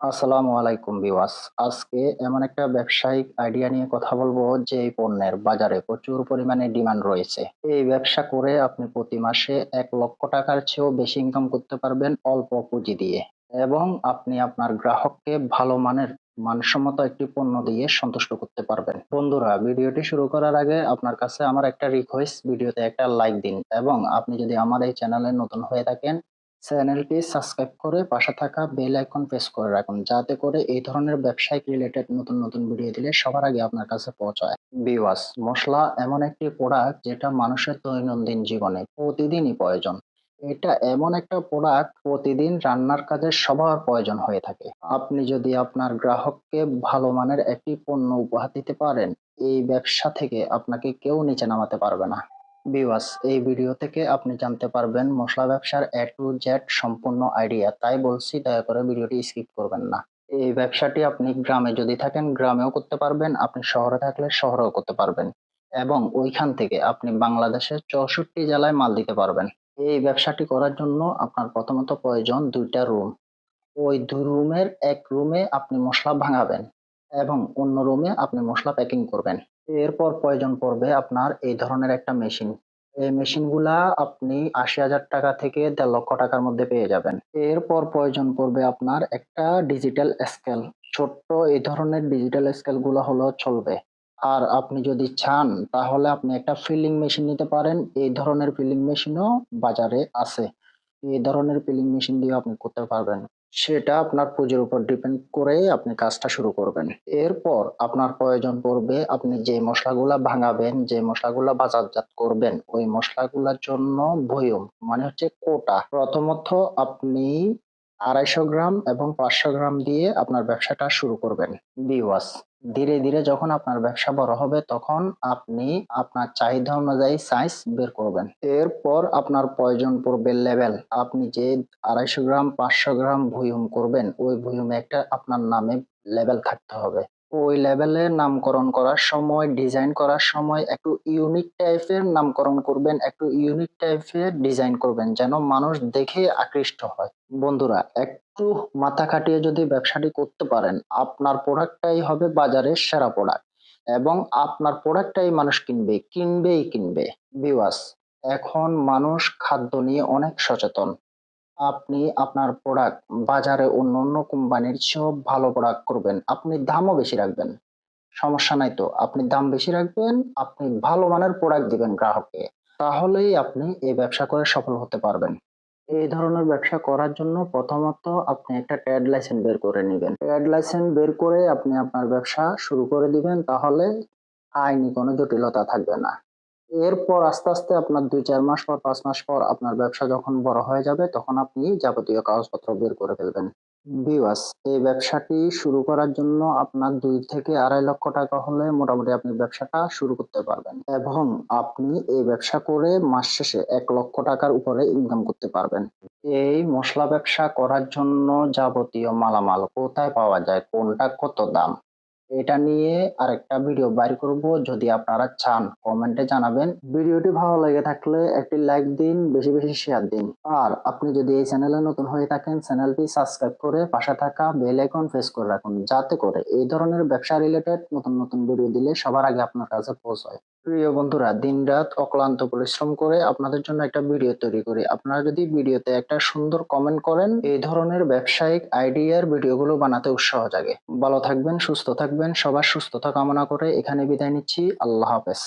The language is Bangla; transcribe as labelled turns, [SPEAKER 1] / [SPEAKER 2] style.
[SPEAKER 1] আসসালামু আলাইকুম বিওয়াস আজকে এমন একটা ব্যবসায়িক আইডিয়া নিয়ে কথা বলব যে এই পণ্যের বাজারে প্রচুর পরিমাণে ডিমান্ড রয়েছে। এই ব্যবসা করে আপনি প্রতি মাসে এক লক্ষ টাকার চেয়েও বেশি ইনকাম করতে পারবেন অল্প পুঁজি দিয়ে। এবং আপনি আপনার গ্রাহককে ভালো মানের, মানসম্মত একটি পণ্য দিয়ে সন্তুষ্ট করতে পারবেন। বন্ধুরা, ভিডিওটি শুরু করার আগে আপনার কাছে আমার একটা রিকোয়েস্ট ভিডিওতে একটা লাইক দিন। এবং আপনি যদি আমার এই চ্যানেলে নতুন হয়ে থাকেন চ্যানেলটি সাবস্ক্রাইব করে পাশে থাকা বেল আইকন প্রেস করে রাখুন, যাতে করে এই ধরনের ব্যবসায়িক রিলেটেড নতুন নতুন ভিডিও দিলে সবার আগে আপনার কাছে পৌঁছায়। বিওয়াস মশলা এমন একটি প্রোডাক্ট যেটা মানুষের দৈনন্দিন জীবনে প্রতিদিনই প্রয়োজন। এটা এমন একটা প্রোডাক্ট প্রতিদিন রান্নার কাজে সবার প্রয়োজন হয়ে থাকে। আপনি যদি আপনার গ্রাহককে ভালো মানের একটি পণ্য উপহার দিতে পারেন, এই ব্যবসা থেকে আপনাকে কেউ নিচে নামাতে পারবে না। বিওয়াস এই ভিডিও থেকে আপনি জানতে পারবেন মশলা ব্যবসার এ টু জেড সম্পূর্ণ আইডিয়া তাই বলছি, দয়া করে ভিডিওটি স্কিপ করবেন না। এই ব্যবসাটি আপনি গ্রামে যদি থাকেন, গ্রামেও করতে পারবেন, আপনি শহরে থাকলে শহরেও করতে পারবেন এবং ওইখান থেকে আপনি বাংলাদেশের চৌষট্টি জেলায় মাল দিতে পারবেন। এই ব্যবসাটি করার জন্য আপনার প্রথমত প্রয়োজন দুইটা রুম ওই দুই রুমের এক রুমে আপনি মশলা ভাঙাবেন এবং অন্য রুমে আপনি মশলা প্যাকিং করবেন। এরপর প্রয়োজন পড়বে আপনার এই ধরনের একটা মেশিন এই মেশিনগুলা আপনি আশি হাজার টাকা থেকে দেড় লক্ষ টাকার মধ্যে পেয়ে যাবেন। এরপর প্রয়োজন পড়বে আপনার একটা ডিজিটাল স্কেল ছোট্ট এই ধরনের ডিজিটাল স্কেলগুলো হলো চলবে। আর আপনি যদি চান, তাহলে আপনি একটা ফিলিং মেশিন নিতে পারেন। এই ধরনের ফিলিং মেশিনও বাজারে আছে। এই ধরনের ফিলিং মেশিন দিয়ে আপনি করতে পারবেন। সেটা আপনার পুঁজির উপর ডিপেন্ড করে আপনি কাজটা শুরু করবেন। এরপর আপনার প্রয়োজন পড়বে, আপনি যে মশলাগুলা ভাঙাবেন, যে মশলাগুলা বাজারজাত করবেন, ওই মশলাগুলোর জন্য ভয়ম মানে হচ্ছে কোটা। প্রথমত আপনি আড়াইশো গ্রাম এবং পাঁচশো গ্রাম দিয়ে আপনার ব্যবসাটা শুরু করবেন, বিওয়াস। ধীরে ধীরে যখন আপনার ব্যবসা বড় হবে, তখন আপনি আপনার চাহিদা অনুযায়ী সাইজ বের করবেন। এরপর আপনার প্রয়োজন পড়বে লেভেল আপনি যে আড়াইশো গ্রাম, পাঁচশো গ্রাম ভুয়ুম করবেন, ওই ভুয়ুমে একটা আপনার নামে লেভেল থাকতে হবে। ওই লেভেলে নামকরণ করার সময় ডিজাইন করার সময় একটু ইউনিক টাইপের নামকরণ করবেন, একটু ইউনিক টাইপের ডিজাইন করবেন, যেন মানুষ দেখে আকৃষ্ট হয়। বন্ধুরা, একটু মাথা খাটিয়ে যদি ব্যবসাটি করতে পারেন, আপনার প্রোডাক্টটাই হবে বাজারের সেরা প্রোডাক্ট এবং আপনার প্রোডাক্টটাই মানুষ কিনবে, কিনবেই কিনবে। বিওয়াস এখন মানুষ খাদ্য নিয়ে অনেক সচেতন। আপনি আপনার প্রোডাক্ট বাজারে অন্য অন্য কোম্পানির চেয়েও ভালো প্রোডাক্ট করবেন, আপনি দামও বেশি রাখবেন। সমস্যা নাই তো, আপনি দাম বেশি রাখবেন, আপনি ভালো মানের প্রোডাক্ট দিবেন গ্রাহককে, তাহলেই আপনি এই ব্যবসা করে সফল হতে পারবেন। এই ধরনের ব্যবসা করার জন্য প্রথমত আপনি একটা ট্রেড লাইসেন্স বের করে নেবেন। ট্রেড লাইসেন্স বের করে আপনি আপনার ব্যবসা শুরু করে দিবেন, তাহলে আইনি কোনো জটিলতা থাকবে না। এরপর আস্তে আস্তে আপনার দুই চার মাস পর, পাঁচ মাস পর আপনার ব্যবসা যখন বড় হয়ে যাবে, তখন আপনি যাবতীয় কাগজপত্র বের করে ফেলবেন। ভিউয়ার্স, এই ব্যবসাটি শুরু করার জন্য আপনার দুই থেকে আড়াই লক্ষ টাকা হলে মোটামুটি আপনি ব্যবসাটা শুরু করতে পারবেন এবং আপনি এই ব্যবসা করে মাস শেষে এক লক্ষ টাকার উপরে ইনকাম করতে পারবেন। এই মশলা ব্যবসা করার জন্য যাবতীয় মালামাল কোথায় পাওয়া যায়? কোনটা কত দাম? এটা নিয়ে আরেকটা ভিডিও বাইর করব। যদি আপনারা চান কমেন্টে জানাবেন। ভিডিওটি ভালো লেগে থাকলে একটি লাইক দিন, বেশি বেশি শেয়ার দিন। আর আপনি যদি এই চ্যানেলে নতুন হয়ে থাকেন চ্যানেলটি সাবস্ক্রাইব করে পাশে থাকা বেল আইকন প্রেস করে রাখুন। যাতে করে এই ধরনের ব্যবসা রিলেটেড নতুন নতুন ভিডিও দিলে সবার আগে আপনার কাছে পৌঁছায়। প্রিয় বন্ধুরা, দিনরাত অক্লান্ত পরিশ্রম করে আপনাদের জন্য একটা ভিডিও তৈরি করি। আপনারা যদি ভিডিওতে একটা সুন্দর কমেন্ট করেন, এই ধরনের ব্যবসায়িক আইডিয়ার ভিডিওগুলো বানাতে উৎসাহ জাগে। ভালো থাকবেন, সুস্থ থাকবেন, সবার সুস্থতা কামনা করে এখানে বিদায় নিচ্ছি। আল্লাহ হাফেজ।